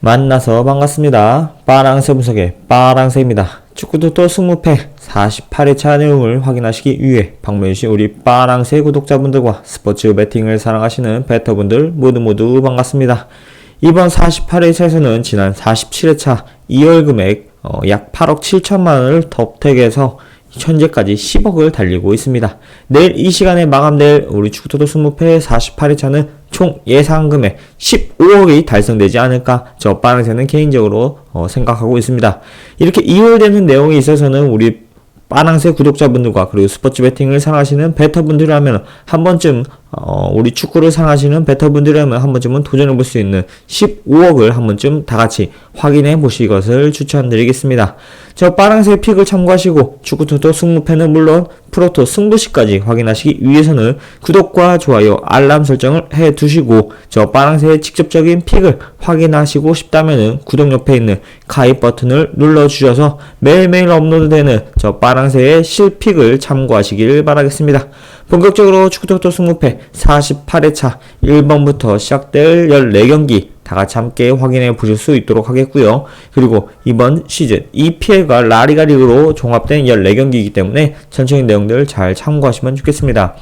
만나서 반갑습니다. 빠랑새 분석의 빠랑새입니다. 축구도토 20패 48회차 내용을 확인하시기 위해 방문해주신 우리 빠랑새 구독자분들과 스포츠 베팅을 사랑하시는 베터분들 모두 모두 반갑습니다. 이번 48회차에서는 지난 47회차 2월 금액 어, 약 8억 7천만 원을 덕택에서 현재까지 10억을 달리고 있습니다. 내일 이 시간에 마감될 우리 축구토도 20패 48회차는 총 예상 금액 15억이 달성되지 않을까 저 빠른 새는 개인적으로 어, 생각하고 있습니다. 이렇게 이월되는 내용에 있어서는 우리 빠랑새 구독자분들과 그리고 스포츠 베팅을 사랑하시는 베터분들이라면 한 번쯤 어, 우리 축구를 사랑하시는 베터분들이라면 한 번쯤은 도전해 볼 수 있는 15억을 한 번쯤 다 같이 확인해 보실 것을 추천드리겠습니다. 저 빠랑새 픽을 참고하시고 축구토토 승무패는 물론 프로토 승부시까지 확인하시기 위해서는 구독과 좋아요, 알람 설정을 해 두시고 저 빠랑새의 직접적인 픽을 확인하시고 싶다면은 구독 옆에 있는 가입 버튼을 눌러 주셔서 매일매일 업로드되는 저 빠랑새의 실픽을 참고하시길 바라겠습니다. 본격적으로 축구토토 승무패 48회차 1번부터 시작될 14경기 다 같이 함께 확인해 보실 수 있도록 하겠고요. 그리고 이번 시즌 EPL과 라리가 리그로 종합된 14경기이기 때문에 전체적인 내용들 잘 참고하시면 좋겠습니다.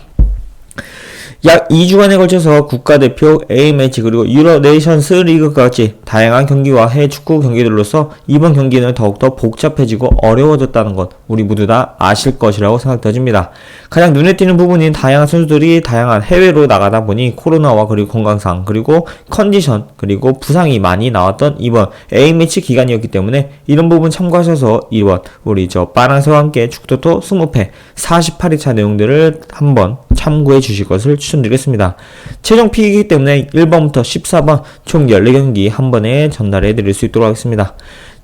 약 2주간에 걸쳐서 국가대표 A매치 그리고 유로 네이션스 리그과 같이 다양한 경기와 해외 축구 경기들로서 이번 경기는 더욱더 복잡해지고 어려워졌다는 것 우리 모두 다 아실 것이라고 생각되집니다. 가장 눈에 띄는 부분인 다양한 선수들이 다양한 해외로 나가다 보니 코로나와 그리고 건강상 그리고 컨디션 그리고 부상이 많이 나왔던 이번 A매치 기간이었기 때문에 이런 부분 참고하셔서 이번 우리 저 빠랑새와 함께 축구토토 20패 48회차 내용들을 한번 참고해 주실 것을 추천드리겠습니다. 최종 픽이기 때문에 1번부터 14번 총 14경기 한 번에 전달해 드릴 수 있도록 하겠습니다.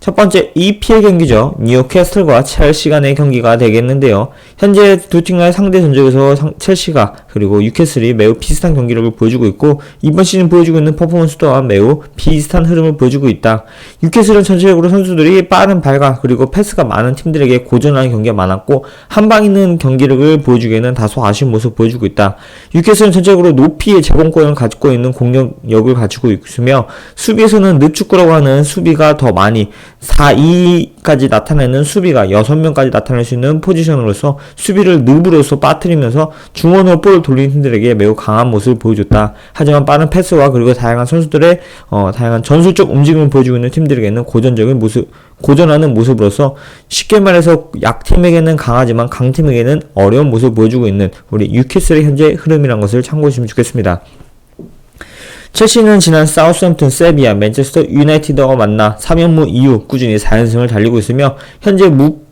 첫 번째 EPL 경기죠. 뉴캐슬과 첼시 간의 경기가 되겠는데요. 현재 두 팀과의 상대 전적에서 상- 첼시가 그리고 뉴캐슬이 매우 비슷한 경기력을 보여주고 있고 이번 시즌 보여주고 있는 퍼포먼스 또한 매우 비슷한 흐름을 보여주고 있다. 뉴캐슬은 전체적으로 선수들이 빠른 발각 그리고 패스가 많은 팀들에게 고전하는 경기가 많았고 한방 있는 경기력을 보여주기에는 다소 아쉬운 모습을 보여주고 있다. 뉴캐슬은 전체적으로 높이의 제공권을 가지고 있는 공격력을 가지고 있으며 수비에서는 늪축구라고 하는 수비가 더 많이 4-2까지 나타내는 수비가 6명까지 나타낼 수 있는 포지션으로서 수비를 늪으로서 빠뜨리면서 중원으로 볼을 돌리는 팀들에게 매우 강한 모습을 보여줬다. 하지만 빠른 패스와 그리고 다양한 선수들의 어, 다양한 전술적 움직임을 보여주고 있는 팀들에게는 고전적인 모습, 고전하는 모습으로서 쉽게 말해서 약팀에게는 강하지만 강팀에게는 어려운 모습을 보여주고 있는 우리 유캐슬의 현재 흐름이란 것을 참고해 주시면 좋겠습니다. 첼시는 지난 사우스햄튼, 세비야, 맨체스터 유나이티드와 만나 3연무 이후 꾸준히 4연승을 달리고 있으며 현재 무득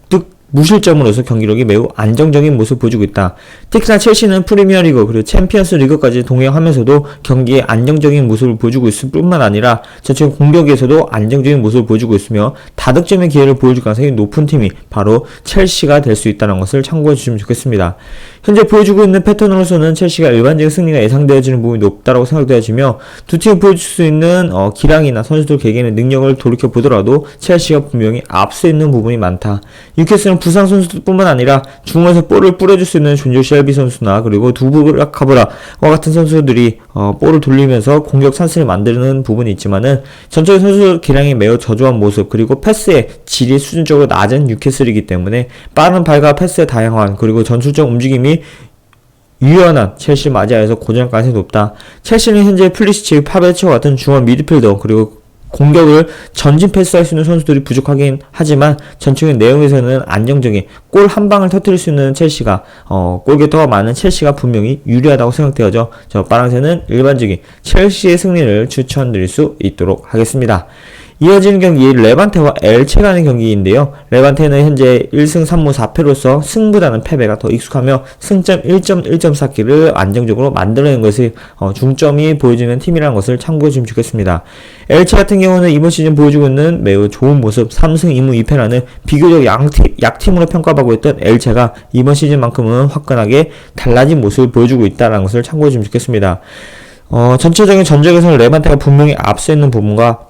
무실점으로서 경기력이 매우 안정적인 모습을 보여주고 있다. 특히나 첼시는 프리미어리그 그리고 챔피언스 리그까지 동행하면서도 경기에 안정적인 모습을 보여주고 있을 뿐만 아니라 전체 공격에서도 안정적인 모습을 보여주고 있으며 다득점의 기회를 보여줄 가능성이 높은 팀이 바로 첼시가 될 수 있다는 것을 참고해 주시면 좋겠습니다. 현재 보여주고 있는 패턴으로서는 첼시가 일반적인 승리가 예상되어지는 부분이 높다고 생각되어지며 두 팀이 보여줄 수 있는 어, 기량이나 선수들 개개인의 능력을 돌이켜 보더라도 첼시가 분명히 앞서 있는 부분이 많다. 뉴캐슬은 부상 선수들뿐만 아니라 중원에서 볼을 뿌려줄 수 있는 존조 쉘비 선수나 그리고 두브라 카브라와 같은 선수들이 어, 볼을 돌리면서 공격 찬스를 만드는 부분이 있지만은 전체적인 선수 기량이 매우 저조한 모습 그리고 패스의 질이 수준적으로 낮은 뉴캐슬이기 때문에 빠른 발과 패스의 다양한 그리고 전술적 움직임이 유연한 첼시 맞이하여서 고전 가능성이 높다. 첼시는 현재 플리시치, 파베치와 같은 중원 미드필더 그리고 공격을 전진 패스할 수 있는 선수들이 부족하긴 하지만 전체적인 내용에서는 안정적인 골 한 방을 터뜨릴 수 있는 첼시가 어, 골게터가 많은 첼시가 분명히 유리하다고 생각되어져 저 빠랑새는 일반적인 첼시의 승리를 추천드릴 수 있도록 하겠습니다. 이어지는 경기 레반테와 엘체 간의 경기인데요. 레반테는 현재 1승 3무 4패로서 승보다는 패배가 더 익숙하며 승점 1.1점 쌓기를 안정적으로 만들어낸 것이 어, 중점이 보여지는 팀이라는 것을 참고해 주시면 좋겠습니다. 엘체 같은 경우는 이번 시즌 보여주고 있는 매우 좋은 모습 3승 2무 2패라는 비교적 양팀, 약팀으로 평가받고 있던 엘체가 이번 시즌만큼은 화끈하게 달라진 모습을 보여주고 있다는 것을 참고해 주시면 좋겠습니다. 어, 전체적인 전적에서는 레반테가 분명히 앞서 있는 부분과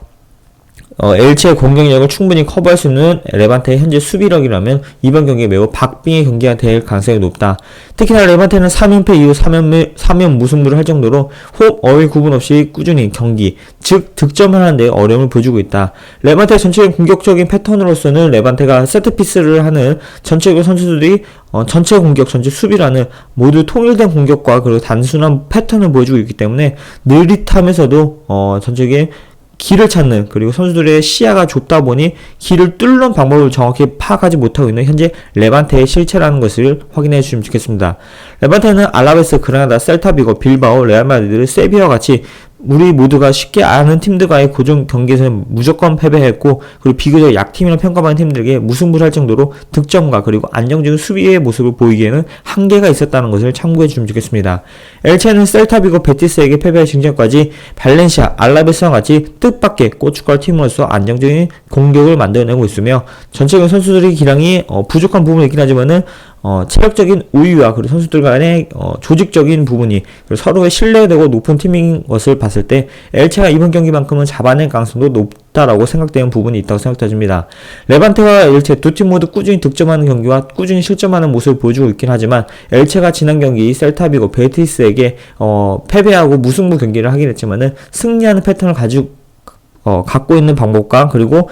어, 엘체의 공격력을 충분히 커버할 수 있는 레반테의 현재 수비력이라면 이번 경기에 매우 박빙의 경기가 될 가능성이 높다. 특히나 레반테는 3연패 이후 3연, 3연 무승부를 할 정도로 호흡, 어휘 구분 없이 꾸준히 경기, 즉 득점을 하는데 어려움을 보여주고 있다. 레반테 전체적인 공격적인 패턴으로서는 레반테가 세트피스를 하는 전체적인 선수들이 어, 전체 공격, 전체 수비라는 모두 통일된 공격과 그리고 단순한 패턴을 보여주고 있기 때문에 느릿하면서도 어, 전체적인 길을 찾는 그리고 선수들의 시야가 좁다 보니 길을 뚫는 방법을 정확히 파악하지 못하고 있는 현재 레반테의 실체라는 것을 확인해 주시면 좋겠습니다. 레반테는 알라베스, 그라나다, 셀타비고, 빌바오, 레알 마드리드, 세비야와 같이 우리 모두가 쉽게 아는 팀들과의 고정 경기에서는 무조건 패배했고 그리고 비교적 약팀이라 평가받는 팀들에게 무승부를 할 정도로 득점과 그리고 안정적인 수비의 모습을 보이기에는 한계가 있었다는 것을 참고해 주시면 좋겠습니다. 엘체는 셀타비고 베티스에게 패배할 직전까지 발렌시아, 알라베스와 같이 뜻밖의 고춧가루 팀으로서 안정적인 공격을 만들어내고 있으며 전체적인 선수들의 기량이 어, 부족한 부분이 있긴 하지만은 어, 체력적인 우위와 그리고 선수들 간의 어, 조직적인 부분이 서로의 신뢰되고 높은 팀인 것을 봤을 때 엘체가 이번 경기만큼은 잡아낼 가능성도 높다라고 생각되는 부분이 있다고 생각됩니다. 레반테와 엘체 두 팀 모두 꾸준히 득점하는 경기와 꾸준히 실점하는 모습을 보여주고 있긴 하지만 엘체가 지난 경기 셀타비고 베티스에게 어, 패배하고 무승부 경기를 하긴 했지만은 승리하는 패턴을 가지고 어, 갖고 있는 방법과 그리고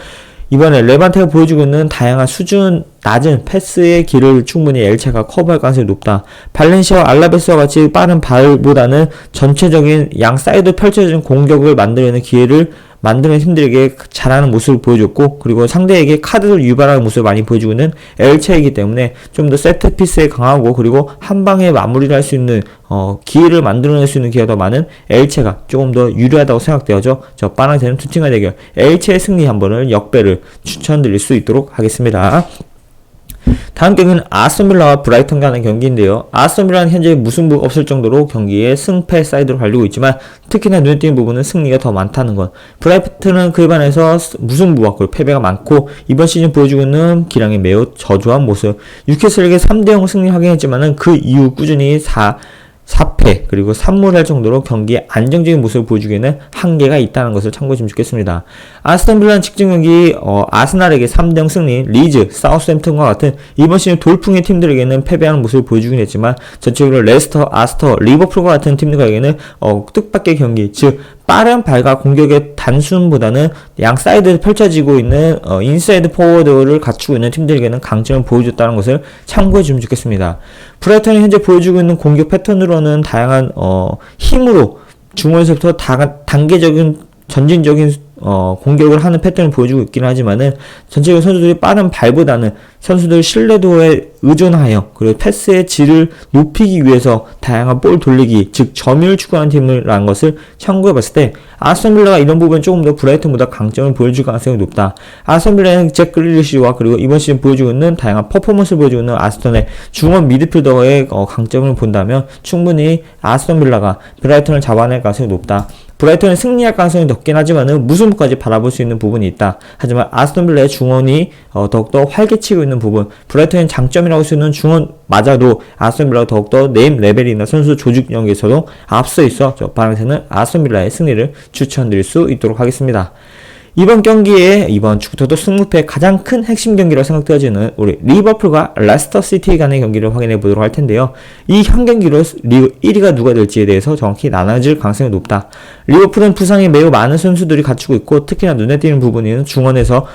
이번에 레반테가 보여주고 있는 다양한 수준 낮은 패스의 길을 충분히 엘체가 커버할 가능성이 높다. 발렌시아와 알라베스와 같이 빠른 발보다는 전체적인 양 사이드 펼쳐진 공격을 만들어내는 기회를 만드는 팀들에게 잘하는 모습을 보여줬고 그리고 상대에게 카드를 유발하는 모습을 많이 보여주고 있는 엘체이기 때문에 좀 더 세트 피스에 강하고 그리고 한 방에 마무리를 할 수 있는 어, 기회를 만들어낼 수 있는 기회가 더 많은 엘체가 조금 더 유리하다고 생각되어져 저 빠랑새는 투팅화 대결 엘체의 승리 한 번을 역배를 추천드릴 수 있도록 하겠습니다. 다음 경기는 아스톤빌라와 브라이턴 간의 경기인데요. 아스톤빌라는 현재 무승부 없을 정도로 경기에 승패 사이드로 갈리고 있지만 특히나 눈에 띄는 부분은 승리가 더 많다는 것. 브라이튼은 그에 반해서 무승부와 그리고 패배가 많고 이번 시즌 보여주고 있는 기량이 매우 저조한 모습. 유캐슬에게 3대0 승리하긴 했지만은 그 이후 꾸준히 4 4패 그리고 3무를 할 정도로 경기에 안정적인 모습을 보여주기에는 한계가 있다는 것을 참고해주면 좋겠습니다. 아스ton 빌라는 직전 경기 어, 아스날에게 3대0 승리, 리즈, 사우스햄튼과 같은 이번 시즌 돌풍의 팀들에게는 패배하는 모습을 보여주긴 했지만 전체적으로 레스터, 아스터, 리버풀과 같은 팀들에게는 어, 뜻밖의 경기, 즉 빠른 발과 공격의 단순보다는 양 사이드에 펼쳐지고 있는 어, 인사이드 포워드를 갖추고 있는 팀들에게는 강점을 보여줬다는 것을 참고해 주면 좋겠습니다. 브라이턴이 현재 보여주고 있는 공격 패턴으로는 다양한 어, 힘으로 중원에서부터 다, 단계적인 전진적인 어, 공격을 하는 패턴을 보여주고 있긴 하지만은 전체적으로 선수들이 빠른 발보다는 선수들 신뢰도에 의존하여 그리고 패스의 질을 높이기 위해서 다양한 볼 돌리기 즉 점유를 추구하는 팀이라는 것을 참고해 봤을 때 아스톤 빌라가 이런 부분 조금 더 브라이튼보다 강점을 보여줄 가능성이 높다. 아스톤 빌라는 잭 글리시와 그리고 이번 시즌 보여주고 있는 다양한 퍼포먼스를 보여주고 있는 아스톤의 중원 미드필더의 어, 강점을 본다면 충분히 아스톤 빌라가 브라이튼을 잡아낼 가능성이 높다. 브라이턴은 승리할 가능성이 높긴 하지만은 무승부까지 바라볼 수 있는 부분이 있다. 하지만 아스톤빌라의 중원이 어, 더욱더 활개치고 있는 부분, 브라이턴의 장점이라고 할 수 있는 중원마저도 아스톤빌라가 더욱더 네임 레벨이나 선수 조직력에서도 앞서 있어 저 방에서는 아스톤빌라의 승리를 추천드릴 수 있도록 하겠습니다. 이번 경기에 이번 축구토도 승무패 가장 큰 핵심 경기로 생각되어지는 우리 리버풀과 레스터 시티 간의 경기를 확인해 보도록 할 텐데요. 이한 경기로 리그 1위가 누가 될지에 대해서 정확히 나눠질 가능성이 높다. 리버풀은 부상이 매우 많은 선수들이 갖추고 있고 특히나 눈에 띄는 부분은 중원에서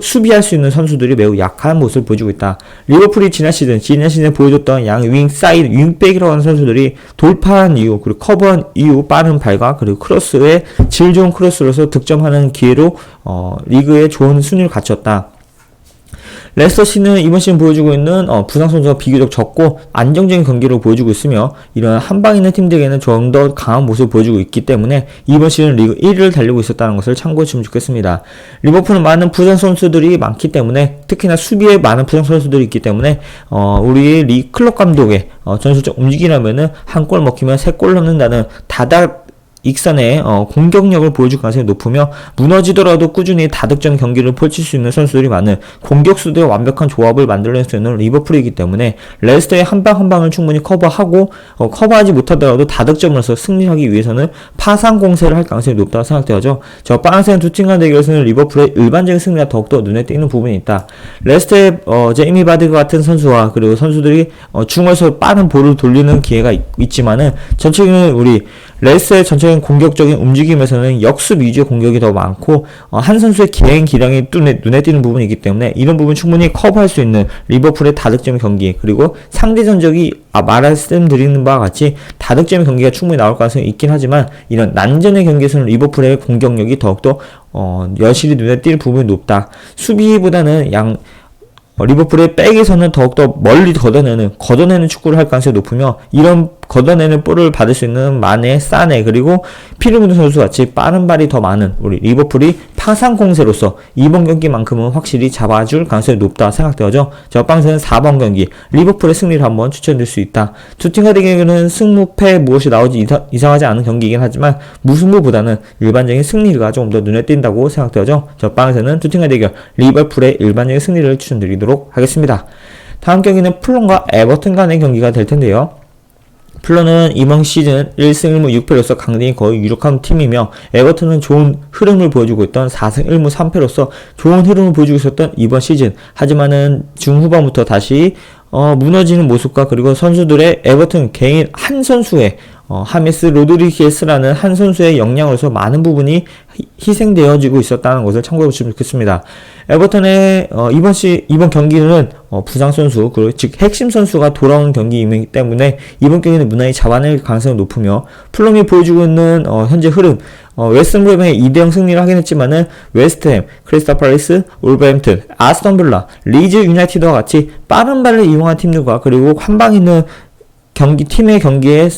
수비할 수 있는 선수들이 매우 약한 모습을 보여주고 있다. 리버풀이 지난 시즌, 지난 시즌에 보여줬던 양 윙 사이드, 윙백이라고 하는 선수들이 돌파한 이후, 그리고 커버한 이후 빠른 발과 그리고 크로스의 질 좋은 크로스로서 득점하는 기회로 어, 리그에 좋은 순위를 갖췄다. 레스터 시는 이번 시즌 보여주고 있는 어, 부상 선수가 비교적 적고 안정적인 경기를 보여주고 있으며 이런 한방 있는 팀들에게는 좀 더 강한 모습을 보여주고 있기 때문에 이번 시즌 리그 1위를 달리고 있었다는 것을 참고해 주면 좋겠습니다. 리버풀은 많은 부상 선수들이 많기 때문에 특히나 수비에 많은 부상 선수들이 있기 때문에 어, 우리 리 클럽 감독의 어, 전술적 움직이라면은 한 골 먹히면 세 골 넣는다는 다닥 익산의 어, 공격력을 보여줄 가능성이 높으며 무너지더라도 꾸준히 다득점 경기를 펼칠 수 있는 선수들이 많은 공격수들의 완벽한 조합을 만들어낼 수 있는 리버풀이기 때문에 레스터의 한 방 한 방을 충분히 커버하고 어, 커버하지 못하더라도 다득점으로서 승리하기 위해서는 파상 공세를 할 가능성이 높다고 생각되어져 저 파란색 두팀 간 대결에서는 리버풀의 일반적인 승리가 더욱더 눈에 띄는 부분이 있다. 레스터의 어, 제이미 바드 같은 선수와 그리고 선수들이 어, 중앙에서 빠른 볼을 돌리는 기회가 있, 있지만은 전체적인 우리 레스의 전체 적인 공격적인 움직임에서는 역습 위주의 공격이 더 많고 어, 한 선수의 기행 기량이 눈에, 눈에 띄는 부분이기 때문에 이런 부분 충분히 커버할 수 있는 리버풀의 다득점 경기 그리고 상대 전적이 아, 말씀드리는 바와 같이 다득점의 경기가 충분히 나올 가능성이 있긴 하지만 이런 난전의 경기에서는 리버풀의 공격력이 더욱더 어, 여실히 눈에 띌 부분이 높다. 수비보다는 양 어, 리버풀의 백에서는 더욱더 멀리 걷어내는 걷어내는 축구를 할 가능성이 높으며 이런 걷어내는 볼을 받을 수 있는 마네, 사네 그리고 피르무드 선수 같이 빠른 발이 더 많은 우리 리버풀이 파상 공세로서 이번 경기만큼은 확실히 잡아줄 가능성이 높다 생각되어져 저 빵세는 4번 경기 리버풀의 승리를 한번 추천드릴 수 있다. 대결은 승무패 무엇이 나오지 이사, 이상하지 않은 경기이긴 하지만 무승부보다는 일반적인 승리가 조금 더 눈에 띈다고 생각되어져 저 빵세는 두 팀과 대결 리버풀의 일반적인 승리를 추천드리도록 하겠습니다. 다음 경기는 플론과 에버튼 간의 경기가 될 텐데요. 플러는 이번 시즌 1승 1무 6패로서 강등이 거의 유력한 팀이며 에버튼은 좋은 흐름을 보여주고 있던 4승 1무 3패로서 좋은 흐름을 보여주고 있었던 이번 시즌. 하지만은 중후반부터 다시 어, 무너지는 모습과 그리고 선수들의 에버튼 개인 한 선수의 어, 하메스 로드리게스라는 한 선수의 역량으로서 많은 부분이 희생되어지고 있었다는 것을 참고해 보시면 좋겠습니다. 에버턴의 어, 이번 시 이번 경기는 어, 부상 선수 그리고 즉 핵심 선수가 돌아오는 경기이기 때문에 이번 경기는 무난히 잡아낼 가능성이 높으며 플럼이 보여주고 있는 어, 현재 흐름 어, 웨스트브롬의 2대0 승리를 하긴 했지만은 웨스트햄, 크리스타 팔리스, 올버햄튼, 아스턴 빌라, 리즈 유나이티드와 같이 빠른 발을 이용한 팀들과 그리고 한방 있는 경기 팀의 경기에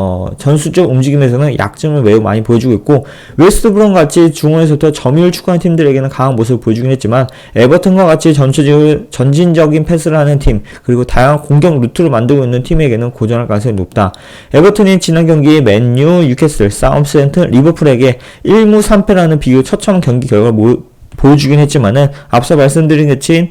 어, 전술적 움직임에서는 약점을 매우 많이 보여주고 있고 웨스트브롬 같이 중원에서부터 점유율 추구하는 팀들에게는 강한 모습을 보여주긴 했지만 에버튼과 같이 전체적으로 전진적인 패스를 하는 팀 그리고 다양한 공격 루트를 만들고 있는 팀에게는 고전할 가능성이 높다. 에버튼이 지난 경기에 맨유, 유캐슬, 사움스앤튼, 리버풀에게 1무 3패라는 비교 처참 경기 결과를 모, 보여주긴 했지만은 앞서 말씀드린 같이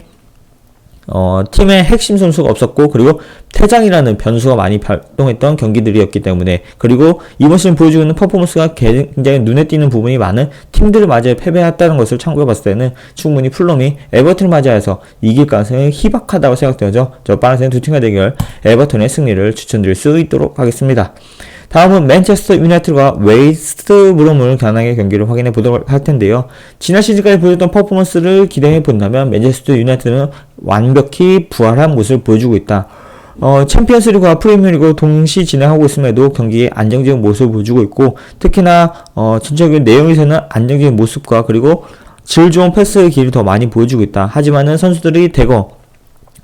어, 팀의 핵심 선수가 없었고 그리고 퇴장이라는 변수가 많이 발동했던 경기들이었기 때문에 그리고 이번 시즌 보여주고 있는 퍼포먼스가 굉장히 눈에 띄는 부분이 많은 팀들을 맞이해 패배했다는 것을 참고해 봤을 때는 충분히 플럼이 에버튼을 맞이해서 이길 가능성이 희박하다고 생각되어져 저 빠른 두 팀의 대결 에버튼의 승리를 추천드릴 수 있도록 하겠습니다. 다음은 맨체스터 유나이티드가 웨이스트 브롬을 겨냥해 경기를 확인해 보도록 할 텐데요. 지난 시즌까지 보여줬던 퍼포먼스를 기대해 본다면 맨체스터 유나이티드는 완벽히 부활한 모습을 보여주고 있다. 어, 챔피언스리그와 프리미어리그 동시 진행하고 있음에도 경기에 안정적인 모습을 보여주고 있고 특히나 어, 전체적인 내용에서는 안정적인 모습과 그리고 질 좋은 패스의 길을 더 많이 보여주고 있다. 하지만은 선수들이 대거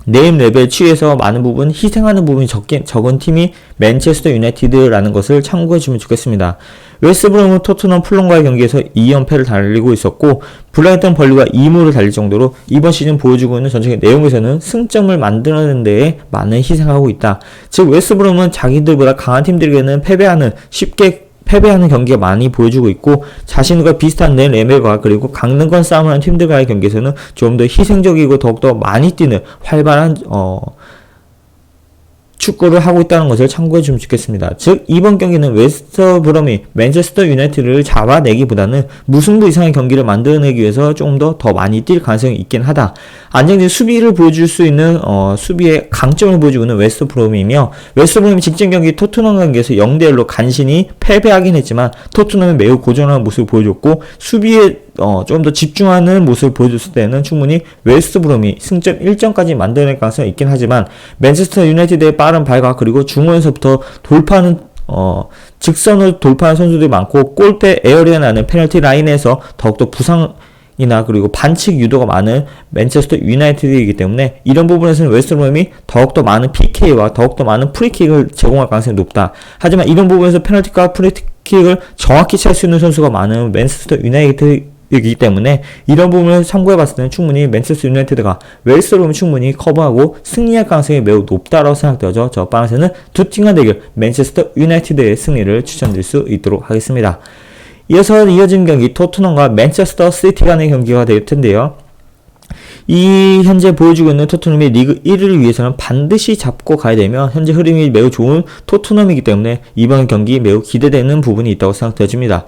네임 레벨 취해서 많은 부분 희생하는 부분이 적긴, 적은 팀이 맨체스터 유나이티드라는 것을 참고해 주면 좋겠습니다. 웨스브롬은 토트넘 플론과의 경기에서 2연패를 달리고 있었고 블라이턴 벌리가 2무를 달릴 정도로 이번 시즌 보여주고 있는 전체적인 내용에서는 승점을 만들어내는 데에 많은 희생하고 있다. 즉 웨스브롬은 자기들보다 강한 팀들에게는 패배하는 쉽게 패배하는 경기가 많이 보여주고 있고 자신과 비슷한 내 레벨과 그리고 강등권 싸움을 하는 팀들과의 경기에서는 좀 더 희생적이고 더욱더 많이 뛰는 활발한 어 축구를 하고 있다는 것을 참고해 주면 좋겠습니다. 즉 이번 경기는 웨스터 브럼이 맨체스터 유나이티드를 잡아내기보다는 무승부 이상의 경기를 만들어내기 위해서 조금 더 더 많이 뛸 가능성이 있긴 하다. 안정적인 수비를 보여줄 수 있는 어, 수비의 강점을 보여주고 있는 웨스터 브롬이며 웨스터 브롬이 직전 경기 토트넘 경기에서 0대 1로 간신히 패배하긴 했지만 토트넘이 매우 고전한 모습을 보여줬고 수비에 어, 좀더 집중하는 모습을 보여줬을 때는 충분히 웨스트 브롬이 승점 1점까지 만들어낼 가능성이 있긴 하지만 맨체스터 유나이티드의 빠른 발과 그리고 중원에서부터 돌파하는 어, 직선을 돌파하는 선수들이 많고 골대 에어리어 나는 페널티 라인에서 더욱더 부상 이나 그리고 반칙 유도가 많은 맨체스터 유나이티드이기 때문에 이런 부분에서는 웨스트브롬이 더욱더 많은 PK와 더욱더 많은 프리킥을 제공할 가능성이 높다. 하지만 이런 부분에서 페널티과 프리킥을 정확히 찰 수 있는 선수가 많은 맨체스터 유나이티드 이기 때문에 이런 부분을 참고해 봤을 때는 충분히 맨체스터 유나이티드가 웰스로 충분히 커버하고 승리할 가능성이 매우 높다고 생각되어져 저 빠르세는 두 팀간 대결 맨체스터 유나이티드의 승리를 추천드릴 수 있도록 하겠습니다. 이어서 이어진 경기 토트넘과 맨체스터 시티 간의 경기가 될 텐데요. 이 현재 보여주고 있는 토트넘이 리그 1위를 위해서는 반드시 잡고 가야 되며 현재 흐름이 매우 좋은 토트넘이기 때문에 이번 경기 매우 기대되는 부분이 있다고 생각되어집니다.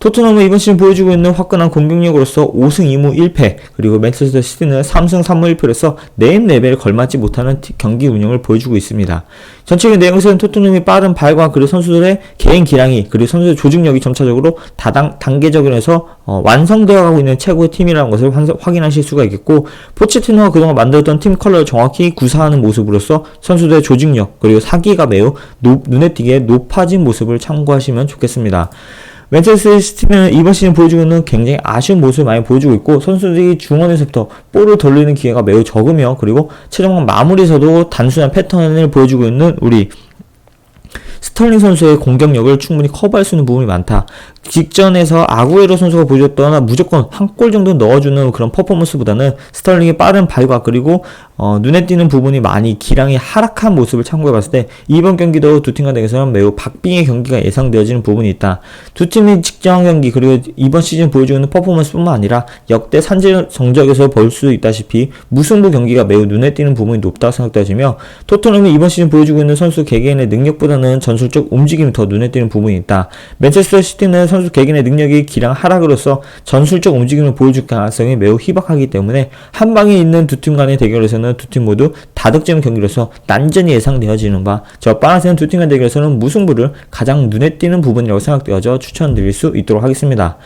토트넘은 이번 시즌 보여주고 있는 화끈한 공격력으로서 5승 2무 1패 그리고 맨체스터 시티는 3승 3무 1패로서 네임 레벨에 걸맞지 못하는 티- 경기 운영을 보여주고 있습니다. 전체적인 내용에서는 토트넘이 빠른 발과 그리고 선수들의 개인 기량이 그리고 선수의 조직력이 점차적으로 다당 단계적으로 해서 어, 완성되어 가고 있는 최고의 팀이라는 것을 환- 확인하실 수가 있겠고 포체티노가 그동안 만들었던 팀 컬러를 정확히 구사하는 모습으로서 선수들의 조직력 그리고 사기가 매우 높- 눈에 띄게 높아진 모습을 참고하시면 좋겠습니다. 맨체스터 시티는 이번 시즌 보여주고 있는 굉장히 아쉬운 모습을 많이 보여주고 있고 선수들이 중원에서부터 볼을 돌리는 기회가 매우 적으며 그리고 최종적 마무리에서도 단순한 패턴을 보여주고 있는 우리 스털링 선수의 공격력을 충분히 커버할 수 있는 부분이 많다. 직전에서 아구에로 선수가 보여줬던 무조건 한 골 정도 넣어주는 그런 퍼포먼스보다는 스털링의 빠른 발과 그리고 어, 눈에 띄는 부분이 많이 기량이 하락한 모습을 참고해 봤을 때 이번 경기도 두 팀 간 대결에서는 매우 박빙의 경기가 예상되어지는 부분이 있다. 두 팀의 직전 경기 그리고 이번 시즌 보여주고 있는 퍼포먼스뿐만 아니라 역대 산재 정적에서 볼 수 있다시피 무승부 경기가 매우 눈에 띄는 부분이 높다고 생각되어지며 토트넘이 이번 시즌 보여주고 있는 선수 개개인의 능력보다는 전술적 움직임이 더 눈에 띄는 부분이 있다. 맨체스터 시티는 선수 개개인의 능력이 기량 하락으로서 전술적 움직임을 보여줄 가능성이 매우 희박하기 때문에 한 방에 있는 두 팀 간의 대결에서는 두 팀 모두 다득점 경기로서 난전이 예상되어지는 바 저 빠르세는 두 팀 간 대결에서는 무승부를 가장 눈에 띄는 부분이라고 생각되어져 추천드릴 수 있도록 하겠습니다.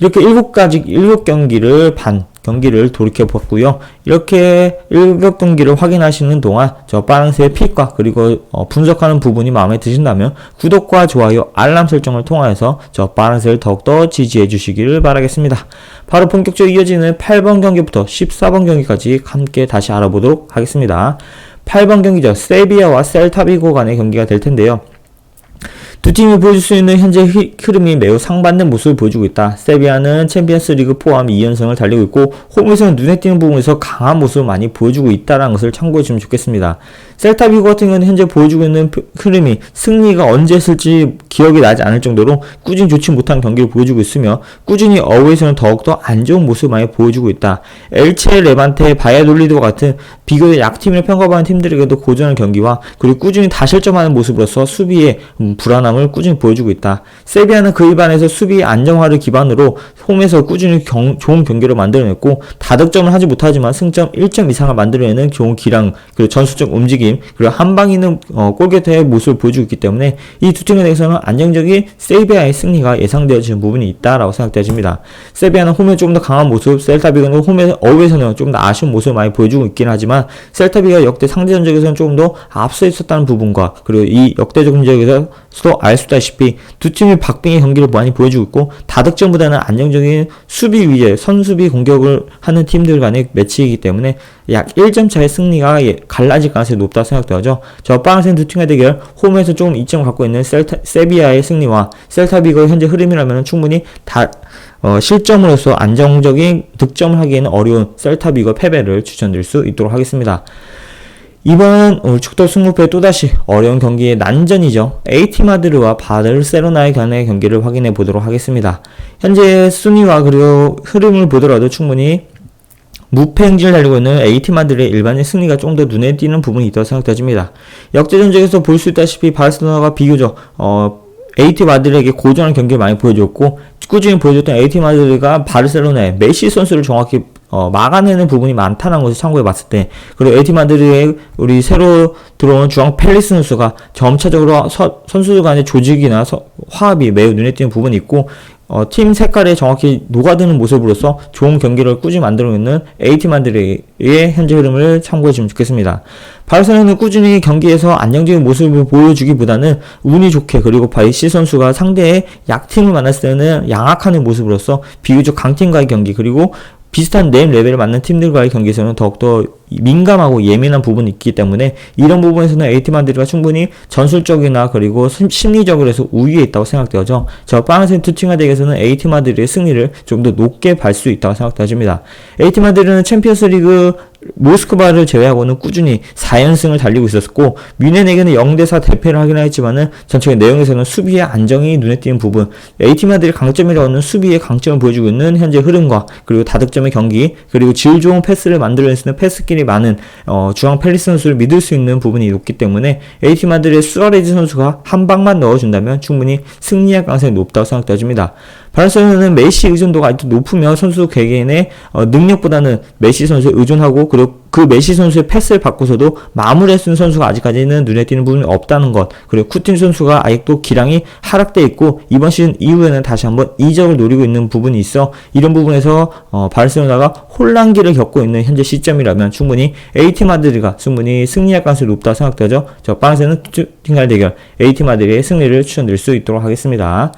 이렇게 일곱 가지 일곱 경기를 반 경기를 돌이켜 봤고요. 이렇게 일곱 경기를 확인하시는 동안 저 빠랑새의 픽과 그리고 어, 분석하는 부분이 마음에 드신다면 구독과 좋아요, 알람 설정을 통하여서 저 빠랑새를 더욱더 지지해 주시기를 바라겠습니다. 바로 본격적으로 이어지는 8번 경기부터 14번 경기까지 함께 다시 알아보도록 하겠습니다. 8번 경기죠. 세비야와 셀타비고 간의 경기가 될 텐데요. 두 팀이 보여줄 수 있는 현재 휘- 흐름이 매우 상반된 모습을 보여주고 있다. 세비야는 챔피언스 리그 포함 2연승을 달리고 있고 홈에서는 눈에 띄는 부분에서 강한 모습을 많이 보여주고 있다는 것을 참고해 주시면 좋겠습니다. 셀타 비고 같은 경우는 현재 보여주고 있는 프- 흐름이 승리가 언제 했을지 기억이 나지 않을 정도로 꾸준히 좋지 못한 경기를 보여주고 있으며 꾸준히 어웨이에서는 더욱더 안 좋은 모습을 많이 보여주고 있다. 엘체, 레반테, 바야돌리드와 같은 비교적 약팀을 평가받는 팀들에게도 고전한 경기와 그리고 꾸준히 다실점하는 모습으로서 수비의 음, 불안함을 꾸준히 보여주고 있다. 세비야는 그 일반에서 수비 안정화를 기반으로 홈에서 꾸준히 경- 좋은 경기를 만들어냈고 다득점을 하지 못하지만 승점 1점 이상을 만들어내는 좋은 기량 그리고 전술적 움직임 그리고 한방 있는 어, 골게터의 모습을 보여주고 있기 때문에 이 두 팀에 대해서는 안정적인 세비야의 승리가 예상되어지는 부분이 있다라고 생각되어집니다. 세비야는 홈에 조금 더 강한 모습, 셀타비가는 홈에 어웨이에서는 좀더 아쉬운 모습을 많이 보여주고 있긴 하지만 셀타비가 역대 상대 전적에서는 조금 더 앞서 있었다는 부분과 그리고 이 역대적 전적에서 도알수 있다시피 두 팀이 박빙의 경기를 많이 보여주고 있고 다득점보다는 안정적인 수비 위에 선수비 공격을 하는 팀들 간의 매치이기 때문에 약 1점 차의 승리가 예- 갈라질 가능성이 높다 생각되어져 저 빠르센 두 팀의 대결 홈에서 조금 이점을 갖고 있는 셀타, 세비야의 승리와 셀타비거의 현재 흐름이라면 충분히 다 어, 실점으로서 안정적인 득점을 하기에는 어려운 셀타비거 패배를 추천드릴 수 있도록 하겠습니다. 이번 어, 축도 승무패 또다시 어려운 경기의 난전이죠. AT 마드르와 바르셀로나의 간의 경기를 확인해 보도록 하겠습니다. 현재 순위와 그리고 흐름을 보더라도 충분히 무패 행진을 달리고 있는 AT 마드르의 일반의 승리가 좀 더 눈에 띄는 부분이 있다고 생각되어집니다. 역대 전적에서 볼 수 있다시피 바르셀로나가 비교적 어, AT 마드르에게 고전한 경기를 많이 보여줬고 꾸준히 보여줬던 AT 마드르가 바르셀로나의 메시 선수를 정확히 어, 막아내는 부분이 많다는 것을 참고해 봤을 때 그리고 AT 마드르의 우리 새로 들어온 주앙 펠리스 선수가 점차적으로 서- 선수들 간의 조직이나 서- 화합이 매우 눈에 띄는 부분이 있고 어, 팀 색깔에 정확히 녹아드는 모습으로서 좋은 경기를 꾸준히 만들고 있는 AT 마드르의 현재 흐름을 참고해 주면 좋겠습니다. 바르셀로나는 꾸준히 경기에서 안정적인 모습을 보여주기보다는 운이 좋게 그리고 바이시 선수가 상대의 약팀을 만났을 때는 양악하는 모습으로서 비교적 강팀과의 경기 그리고 비슷한 네임 레벨을 맞는 팀들과의 경기에서는 더욱더 민감하고 예민한 부분이 있기 때문에 이런 부분에서는 AT 마드리가 충분히 전술적이나 그리고 심- 심리적으로 해서 우위에 있다고 생각되어져 저 파란색 두 팀과 대결에서는 AT 마드리의 승리를 좀 더 높게 발 수 있다고 생각되어집니다. AT 마드리는 챔피언스 리그 모스크바를 제외하고는 꾸준히 4연승을 달리고 있었고 뮌헨에게는 0대4 대패를 하긴 했지만은 전체의 내용에서는 수비의 안정이 눈에 띄는 부분 마드리의 강점이라고 하는 수비의 강점을 보여주고 있는 현재 흐름과 그리고 다득점의 경기 그리고 질 좋은 패스를 만들어낼 수 있는 패스길이 많은 어, 주앙 펠리스 선수를 믿을 수 있는 부분이 높기 때문에 마드리의 수아레즈 선수가 한 방만 넣어준다면 충분히 승리할 가능성이 높다고 생각되어집니다. 바르셀로나는 메시 의존도가 아직도 높으며 선수 개개인의 어, 능력보다는 메시 선수에 의존하고 그리고 그 메시 선수의 패스를 받고서도 마무리할 수 있는 선수가 아직까지는 눈에 띄는 부분이 없다는 것 그리고 쿠틴 선수가 아직도 기량이 하락돼 있고 이번 시즌 이후에는 다시 한번 이적을 노리고 있는 부분이 있어 이런 부분에서 어, 바르셀로나가 혼란기를 겪고 있는 현재 시점이라면 충분히 AT 마드리가 충분히 승리할 가능성이 높다 생각되죠. 저 바르셀로나 팀간의 대결 AT 마드리의 승리를 추천드릴 수 있도록 하겠습니다.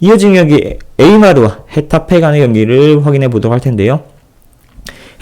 이어진 경기 에이마르와 헤타페 간의 경기를 확인해 보도록 할 텐데요.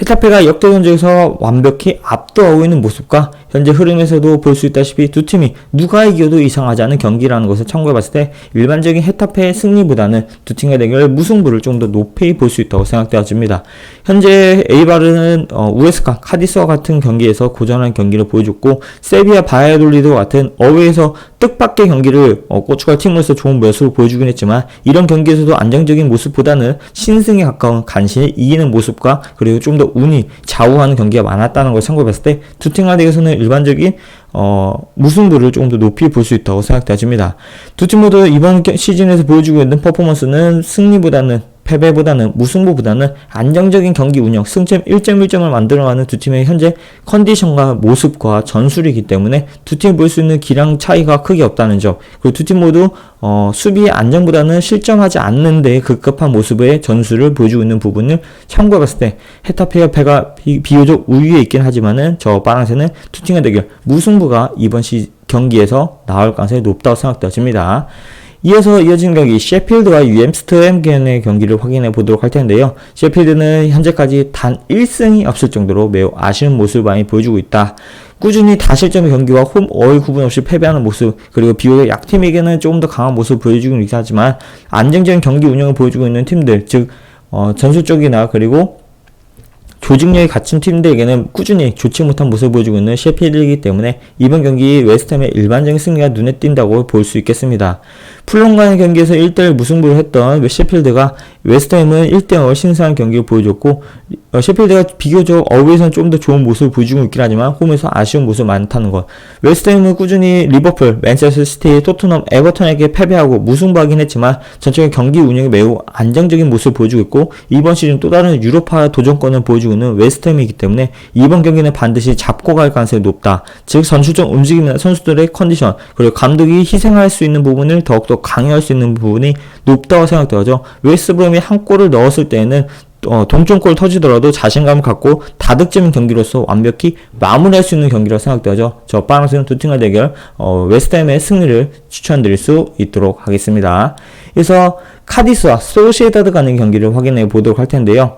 헤타페가 역대 전적에서 완벽히 압도하고 있는 모습과 현재 흐름에서도 볼 수 있다시피 두 팀이 누가 이겨도 이상하지 않은 경기라는 것을 참고해 봤을 때 일반적인 헤타페의 승리보다는 두 팀의 대결 무승부를 좀 더 높이 볼 수 있다고 생각되어집니다. 현재 에이바르는 어, 우에스카, 카디스와 같은 경기에서 고전한 경기를 보여줬고 세비야 바이아돌리드 같은 어웨이에서 뜻밖의 경기를 어, 고추갈 팀으로서 좋은 모습을 보여주긴 했지만 이런 경기에서도 안정적인 모습보다는 신승에 가까운 간신히 이기는 모습과 그리고 좀 더 운이 좌우하는 경기가 많았다는 걸 참고해봤을 때 두 팀 간에서는 일반적인 어, 무승부를 조금 더 높이 볼 수 있다고 생각되어집니다. 두 팀 모두 이번 겨- 시즌에서 보여주고 있는 퍼포먼스는 승리보다는 패배보다는 무승부보다는 안정적인 경기 운영, 승점 1.1점을 만들어가는 두 팀의 현재 컨디션과 모습과 전술이기 때문에 두 팀이 볼수 있는 기량 차이가 크게 없다는 점. 그리고 두 팀 모두 어, 수비의 안정보다는 실점하지 않는 데 급급한 모습의 전술을 보여주고 있는 부분을 참고해봤을 때 헤타페와 패가 비, 비교적 우위에 있긴 하지만은 저두 팀의 대결 무승부가 이번 시 경기에서 나올 가능성이 높다고 생각되어집니다. 이어서 이어진 경기 셰필드와 UM스트햄겐의 경기를 확인해 보도록 할 텐데요. 셰필드는 현재까지 단 1승이 없을 정도로 매우 아쉬운 모습을 많이 보여주고 있다. 꾸준히 다실점의 경기와 홈, 어의 구분 없이 패배하는 모습, 그리고 비교적 약팀에게는 조금 더 강한 모습을 보여주고 있긴 하지만 안정적인 경기 운영을 보여주고 있는 팀들, 즉 어, 전술적이나 그리고 조직력이 갖춘 팀들에게는 꾸준히 좋지 못한 모습을 보여주고 있는 셰필드이기 때문에 이번 경기 웨스트햄의 일반적인 승리가 눈에 띈다고 볼 수 있겠습니다. 풀론과의 경기에서 1대1 무승부를 했던 셰필드가 웨스트햄은 1대0을 신선한 경기를 보여줬고 어, 셰필드가 비교적 어웨이에서는 좀 더 좋은 모습을 보여주고 있긴 하지만 홈에서 아쉬운 모습이 많다는 것. 웨스트햄은 꾸준히 리버풀, 맨체스터 시티, 토트넘, 에버턴에게 패배하고 무승부하긴 했지만 전체적인 경기 운영이 매우 안정적인 모습을 보여주고 있고 이번 시즌 또 다른 유로파 도전권을 보여주고 있는 웨스트햄이기 때문에 이번 경기는 반드시 잡고 갈 가능성이 높다. 즉 선수적 움직임이나 선수들의 컨디션 그리고 감독이 희생할 수 있는 부분을 더욱더 강요할 수 있는 부분이 높다고 생각되어져 웨스트브롬이 한 골을 넣었을 때에는 어, 동점골 터지더라도 자신감을 갖고 다득점인 경기로서 완벽히 마무리할 수 있는 경기라고 생각되어져 저 파란색은 두 팀의 대결 어, 웨스트햄의 승리를 추천드릴 수 있도록 하겠습니다. 그래서 카디스와 소시에다드 가는 경기를 확인해 보도록 할 텐데요.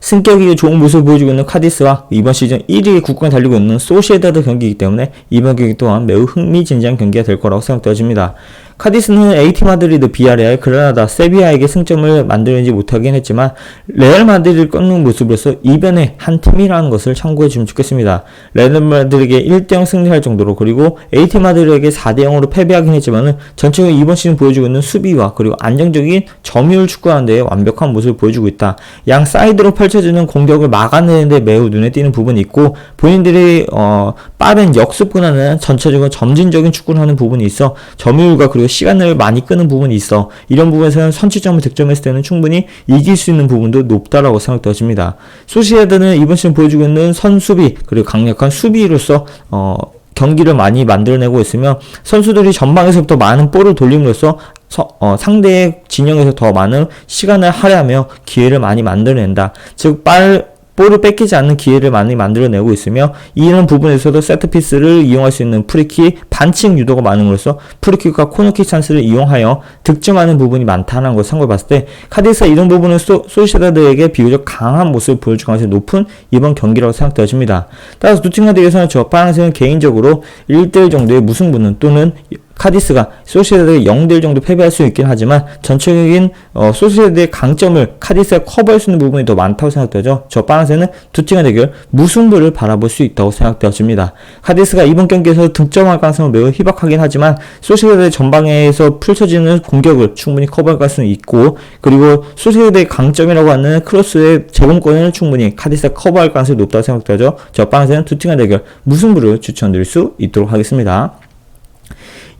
승격이 좋은 모습을 보여주고 있는 카디스와 이번 시즌 1위 국권에 달리고 있는 소시에다드 경기이기 때문에 이번 경기 또한 매우 흥미진진한 경기가 될 거라고 생각되어집니다. 카디스는 AT 마드리드, 비아레알, 그라나다, 세비야에게 승점을 만들지 못하긴 했지만 레알 마드리드를 꺾는 모습으로서 이변의 한 팀이라는 것을 참고해 주면 좋겠습니다. 레알 마드리드에게 1대0 승리할 정도로 그리고 AT 마드리드에게 4대0으로 패배하긴 했지만은 전체적으로 이번 시즌 보여주고 있는 수비와 그리고 안정적인 점유율 축구하는 데 완벽한 모습을 보여주고 있다. 양 사이드로 펼쳐지는 공격을 막아내는데 매우 눈에 띄는 부분이 있고 본인들이 어, 빠른 역습보다는 전체적으로 점진적인 축구를 하는 부분이 있어 점유율과 그리고 시간을 많이 끄는 부분이 있어 이런 부분에서는 선취점을 득점했을 때는 충분히 이길 수 있는 부분도 높다라고 생각되어집니다. 소시에드는 이번 시즌 보여주고 있는 선수비 그리고 강력한 수비로서 어, 경기를 많이 만들어내고 있으며 선수들이 전방에서부터 많은 볼을 돌림으로써 서- 어, 상대의 진영에서 더 많은 시간을 할애하며 기회를 많이 만들어낸다. 즉, 빨, 볼을 뺏기지 않는 기회를 많이 만들어내고 있으며 이런 부분에서도 세트피스를 이용할 수 있는 프리킥 반칙 유도가 많음으로써 프리킥과 코너킥 찬스를 이용하여 득점하는 부분이 많다는 것을 참고해 봤을 때 카디스가 이런 부분은 소, 소시다드에게 비교적 강한 모습을 보여줄 가능성이 높은 이번 경기라고 생각되어집니다. 따라서 두 팀과 대해서는 저 파란색은 개인적으로 1대1 정도의 무승부는 또는 카디스가 소시에다에 0대1 정도 패배할 수 있긴 하지만 전체적인 어, 소시에다의 강점을 카디스가 커버할 수 있는 부분이 더 많다고 생각되죠. 저 파란색은 두 팀의 대결 무승부를 바라볼 수 있다고 생각되어집니다. 카디스가 이번 경기에서 득점할 가능성은 매우 희박하긴 하지만 소시에다의 전방에서 펼쳐지는 공격을 충분히 커버할 가능성이 있고 그리고 소시에다의 강점이라고 하는 크로스의 제공권을 충분히 카디스가 커버할 가능성이 높다고 생각되죠. 저 파란색은 두 팀의 대결 무승부를 추천드릴 수 있도록 하겠습니다.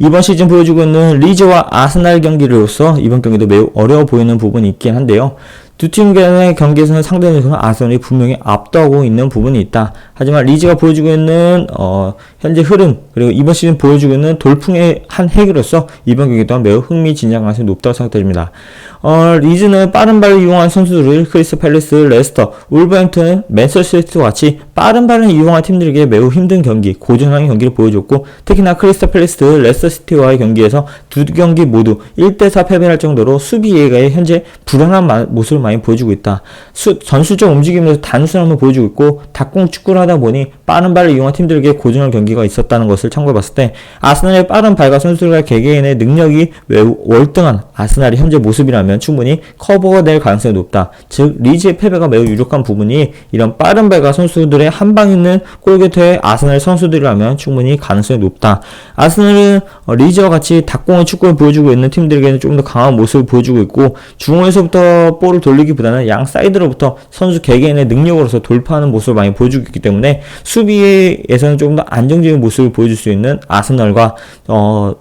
이번 시즌 보여주고 있는 리즈와 아스날 경기로서 이번 경기도 매우 어려워 보이는 부분이 있긴 한데요. 두 팀 간의 경기에서는 상대적으로 아스날이 분명히 압도하고 있는 부분이 있다. 하지만 리즈가 보여주고 있는 어, 현재 흐름 그리고 이번 시즌 보여주고 있는 돌풍의 한 핵으로서 이번 경기 또한 매우 흥미진진한 가능성이 높다고 생각됩니다. 어, 리즈는 빠른 발을 이용한 선수들을 크리스 팰리스, 레스터, 울버햄튼, 맨체스터시티와 같이 빠른 발을 이용한 팀들에게 매우 힘든 경기, 고전형의 경기를 보여줬고 특히나 크리스 팰리스, 레스터시티와의 경기에서 두 경기 모두 1대4 패배할 정도로 수비 예가에 현재 불안한 마, 모습을 많이 보여주고 있다. 수, 전술적 움직임에서 단순함을 보여주고 있고 닭공 축구를 하다 보니 빠른 발을 이용한 팀들에게 고전형 경기가 있었다는 것을 참고해봤을 때 아스날의 빠른 발과 선수들과 개개인의 능력이 매우 월등한 아스날의 현재 모습이라면 충분히 커버가 될 가능성이 높다. 즉 리즈의 패배가 매우 유력한 부분이 이런 빠른 발과 선수들의 한방 있는 골곁에 아스날 선수들이라면 충분히 가능성이 높다. 아스날은 어, 리즈와 같이 닭공의 축구를 보여주고 있는 팀들에게는 좀 더 강한 모습을 보여주고 있고 중원에서부터 볼을 돌리 기보다는 양 사이드로부터 선수 개개인의 능력으로서 돌파하는 모습을 많이 보여주고 있기 때문에 수비에서는 조금 더 안정적인 모습을 보여줄 수 있는 아스날과 어,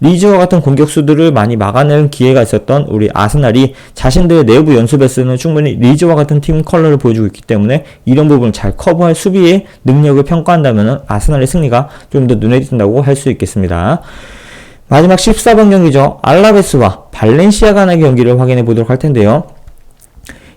리즈와 같은 공격수들을 많이 막아내는 기회가 있었던 우리 아스날이 자신들의 내부 연습에서는 충분히 리즈와 같은 팀 컬러를 보여주고 있기 때문에 이런 부분을 잘 커버할 수비의 능력을 평가한다면 아스날의 승리가 좀 더 눈에 띈다고 할 수 있겠습니다. 마지막 14번 경기죠. 알라베스와 발렌시아 간의 경기를 확인해 보도록 할 텐데요.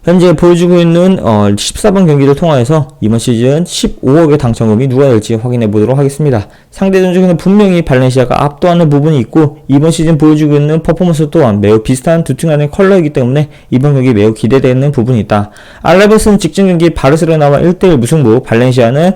현재 보여주고 있는 어, 14번 경기를 통하여서 이번 시즌 15억의 당첨금이 누가 될지 확인해 보도록 하겠습니다. 상대전 중에는 분명히 발렌시아가 압도하는 부분이 있고 이번 시즌 보여주고 있는 퍼포먼스 또한 매우 비슷한 두 팀 간의 컬러이기 때문에 이번 경기 매우 기대되는 부분이 있다. 알라베스는 직전 경기 바르셀로나와 1대1 무승부, 발렌시아는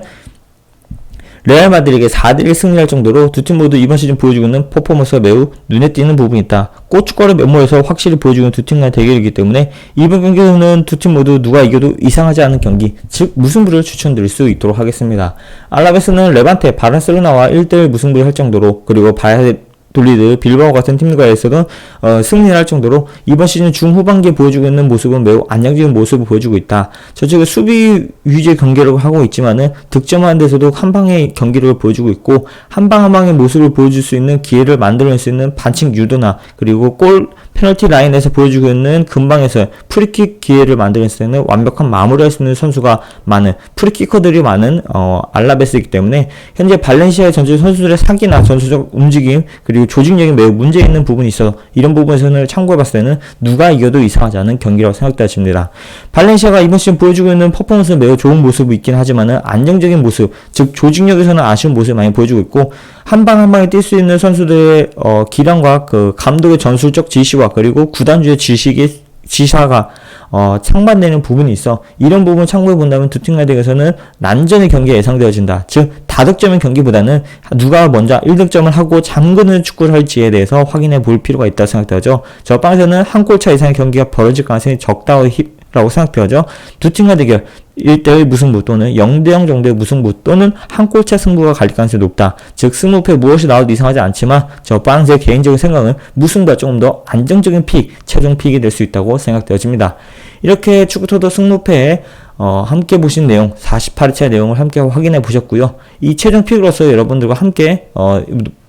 레알 마드리에게 4대1 승리할 정도로 두 팀 모두 이번 시즌 보여주고 있는 퍼포먼스가 매우 눈에 띄는 부분이 있다. 고춧가루 면모에서 확실히 보여주는 두 팀 간의 대결이기 때문에 이번 경기에서는 두 팀 모두 누가 이겨도 이상하지 않은 경기, 즉 무승부를 추천드릴 수 있도록 하겠습니다. 알라베스는 레반테, 바르셀로나와 1대1 무승부를 할 정도로 그리고 바야 돌리드, 빌바오 같은 팀과에서도 어, 승리를 할 정도로 이번 시즌 중후반기에 보여주고 있는 모습은 매우 안정적인 모습을 보여주고 있다. 저쪽에 수비 위주의 경기를 하고 있지만은 득점하는 데서도 한 방의 경기를 보여주고 있고 한 방 한 방의 모습을 보여줄 수 있는 기회를 만들어낼 수 있는 반칙 유도나 그리고 골 페널티 라인에서 보여주고 있는 근방에서 프리킥 기회를 만들어낼 수 있는 완벽한 마무리할 수 있는 선수가 많은 프리키커들이 많은 어, 알라베스이기 때문에 현재 발렌시아의 전체 선수들의 사기나 전술적 움직임 그리고 조직력이 매우 문제 있는 부분이 있어 이런 부분에서는 참고해 봤을 때는 누가 이겨도 이상하지 않은 경기라고 생각되십니다. 발렌시아가 이번 시즌 보여주고 있는 퍼포먼스는 매우 좋은 모습이 있긴 하지만은 안정적인 모습, 즉 조직력에서는 아쉬운 모습을 많이 보여주고 있고 한 방 한 방에 뛸 수 있는 선수들의 어, 기량과 그 감독의 전술적 지시와 그리고 구단주의 지식이 지사가 어, 상반되는 부분이 있어 이런 부분 참고해 본다면 두팀 간에 대해서는 난전의 경기가 예상되어진다. 즉 다득점의 경기보다는 누가 먼저 1득점을 하고 잠그는 축구를 할지에 대해서 확인해 볼 필요가 있다고 생각되죠. 저 방에서는 한 골 차 이상의 경기가 벌어질 가능성이 적다고 라고 생각되어져 두 팀과 대결 1대1 무승부 또는 0대0 정도의 무승부 또는 한 골차 승부가 갈릴 가능성이 높다. 즉 승부패 무엇이 나와도 이상하지 않지만 저 빵스의 개인적인 생각은 무승부가 조금 더 안정적인 픽, 최종 픽이 될 수 있다고 생각되어집니다. 이렇게 축구토도 승무패에 어, 함께 보신 내용, 48회차 내용을 함께 확인해 보셨고요. 이 최종 픽으로서 여러분들과 함께 어,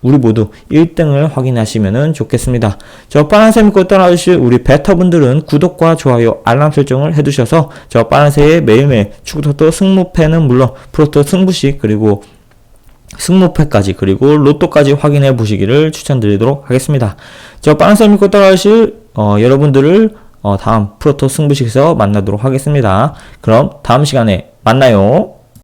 우리 모두 1등을 확인하시면 좋겠습니다. 저 파란색 믿고 따라주실 우리 베터분들은 구독과 좋아요, 알람 설정을 해두셔서 저 파란색의 매일매일 축구토토 승무패는 물론 프로토 승부식 그리고 승무패까지 그리고 로또까지 확인해 보시기를 추천드리도록 하겠습니다. 저 파란색 믿고 따라주실 어, 여러분들을 어, 다음 프로토 승부식에서 만나도록 하겠습니다. 그럼 다음 시간에 만나요.